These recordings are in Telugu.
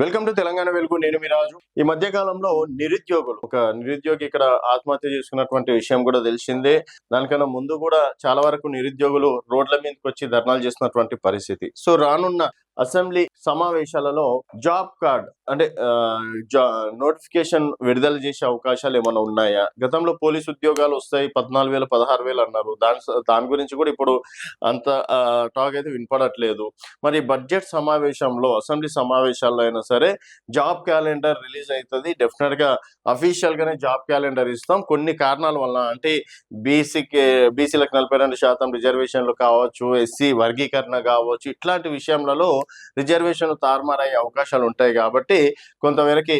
వెల్కమ్ టు తెలంగాణ వెలుగు నేను మీ రాజు. ఈ మధ్య కాలంలో నిరుద్యోగులు ఒక నిరుద్యోగి ఇక్కడ ఆత్మహత్య చేసుకున్నటువంటి విషయం కూడా తెలిసిందే. దానికన్నా ముందు కూడా చాలా వరకు నిరుద్యోగులు రోడ్ల మీదకి వచ్చి ధర్నాలు చేస్తున్నటువంటి పరిస్థితి. సో రానున్న అసెంబ్లీ సమావేశాలలో జాబ్ కార్డ్ అంటే నోటిఫికేషన్ విడుదల చేసే అవకాశాలు ఏమైనా ఉన్నాయా? గతంలో పోలీస్ ఉద్యోగాలు వస్తాయి పద్నాలుగు వేలు పదహారు వేలు అన్నారు. దాని దాని గురించి కూడా ఇప్పుడు అంత టాక్ అయితే వినపడట్లేదు. మరి బడ్జెట్ సమావేశంలో అసెంబ్లీ సమావేశాల్లో అయినా సరే జాబ్ క్యాలెండర్ రిలీజ్ అవుతుంది. డెఫినెట్గా అఫీషియల్ జాబ్ క్యాలెండర్ ఇస్తాం. కొన్ని కారణాల వల్ల అంటే బీసీకి బీసీలకు నలభై రెండు శాతం రిజర్వేషన్లు కావచ్చు ఎస్సీ వర్గీకరణ కావచ్చు ఇట్లాంటి విషయంలో రిజర్వేషన్ తారుమారయ్యే అవకాశాలు ఉంటాయి కాబట్టి కొంతవరకు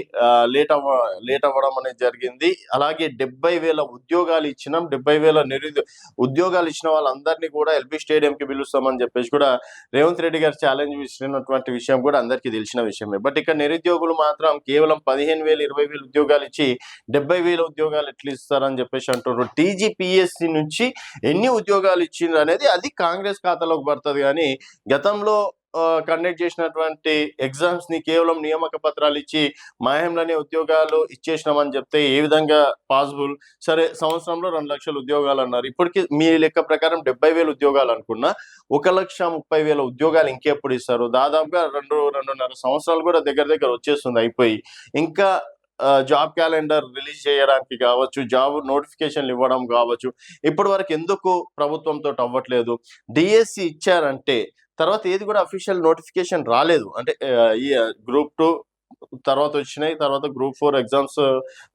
లేట్ అవ్వ లేట్ అవ్వడం అనేది జరిగింది. అలాగే డెబ్బై వేల ఉద్యోగాలు ఇచ్చినాం. డెబ్బై వేల నిరుద్యో ఉద్యోగాలు ఇచ్చిన వాళ్ళందరినీ కూడా ఎల్బీ స్టేడియం కి పిలుస్తామని చెప్పేసి కూడా రేవంత్ రెడ్డి గారు ఛాలెంజ్ ఇచ్చినటువంటి విషయం కూడా అందరికీ తెలిసిన విషయమే. బట్ ఇక్కడ నిరుద్యోగులు మాత్రం కేవలం పదిహేను వేలు ఇరవై వేలు ఉద్యోగాలు ఇచ్చి డెబ్బై వేల ఉద్యోగాలు ఎట్లా ఇస్తారని చెప్పేసి అంటున్నారు. టీజీపీఎస్సీ నుంచి ఎన్ని ఉద్యోగాలు ఇచ్చిండ్రు అనేది అది కాంగ్రెస్ ఖాతాలోకి పడుతుంది. కానీ గతంలో కండక్ట్ చేసినటువంటి ఎగ్జామ్స్ని కేవలం నియామక పత్రాలు ఇచ్చి మాయంలోనే ఉద్యోగాలు ఇచ్చేసినామని చెప్తే ఏ విధంగా పాసిబుల్ సరే సంవత్సరంలో రెండు లక్షల ఉద్యోగాలు అన్నారు. ఇప్పటికి మీ లెక్క ప్రకారం డెబ్బై వేల ఉద్యోగాలు అనుకున్నా ఒక లక్ష ముప్పై వేల ఉద్యోగాలు ఇంకెప్పుడు ఇస్తారు? దాదాపుగా రెండు రెండున్నర సంవత్సరాలు కూడా దగ్గర దగ్గర వచ్చేస్తుంది అయిపోయి. ఇంకా జాబ్ క్యాలెండర్ రిలీజ్ చేయడానికి కావచ్చు జాబ్ నోటిఫికేషన్లు ఇవ్వడం కావచ్చు ఇప్పటి వరకు ఎందుకు ప్రభుత్వంతో అవ్వట్లేదు? డిఎస్సి ఇచ్చారంటే తర్వాత ఏది కూడా అఫీషియల్ నోటిఫికేషన్ రాలేదు. అంటే ఈ గ్రూప్ టూ తర్వాత వచ్చినాయి. తర్వాత గ్రూప్ ఫోర్ ఎగ్జామ్స్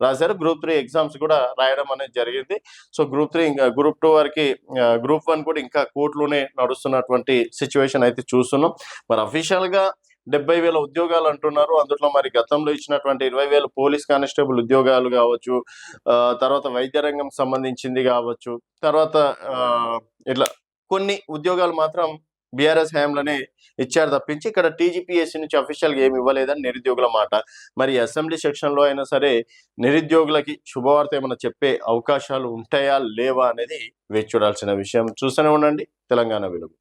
రాశారు. గ్రూప్ త్రీ ఎగ్జామ్స్ కూడా రాయడం అనేది జరిగింది. సో గ్రూప్ త్రీ ఇంకా గ్రూప్ టూ వరకు గ్రూప్ వన్ కూడా ఇంకా కోర్టులోనే నడుస్తున్నటువంటి సిచ్యువేషన్ అయితే చూస్తున్నాం. మరి అఫీషియల్గా డెబ్బై వేల ఉద్యోగాలు అంటున్నారు. అందులో మరి గతంలో ఇచ్చినటువంటి ఇరవై వేల పోలీస్ కానిస్టేబుల్ ఉద్యోగాలు కావచ్చు ఆ, తర్వాత వైద్య రంగం సంబంధించింది కావచ్చు తర్వాత ఆ, ఇట్లా కొన్ని ఉద్యోగాలు మాత్రం బీఆర్ఎస్ హయాంలోనే ఇచ్చారు తప్పించి ఇక్కడ టీజీపీఎస్సీ నుంచి అఫీషియల్గా ఏమి ఇవ్వలేదని నిరుద్యోగుల మాట. మరి అసెంబ్లీ సెక్షన్లో అయినా సరే నిరుద్యోగులకి శుభవార్త ఏమైనా చెప్పే అవకాశాలు ఉంటాయా లేవా అనేది వేచి చూడాల్సిన విషయం. చూస్తూనే ఉండండి. తెలంగాణ వెలుగు.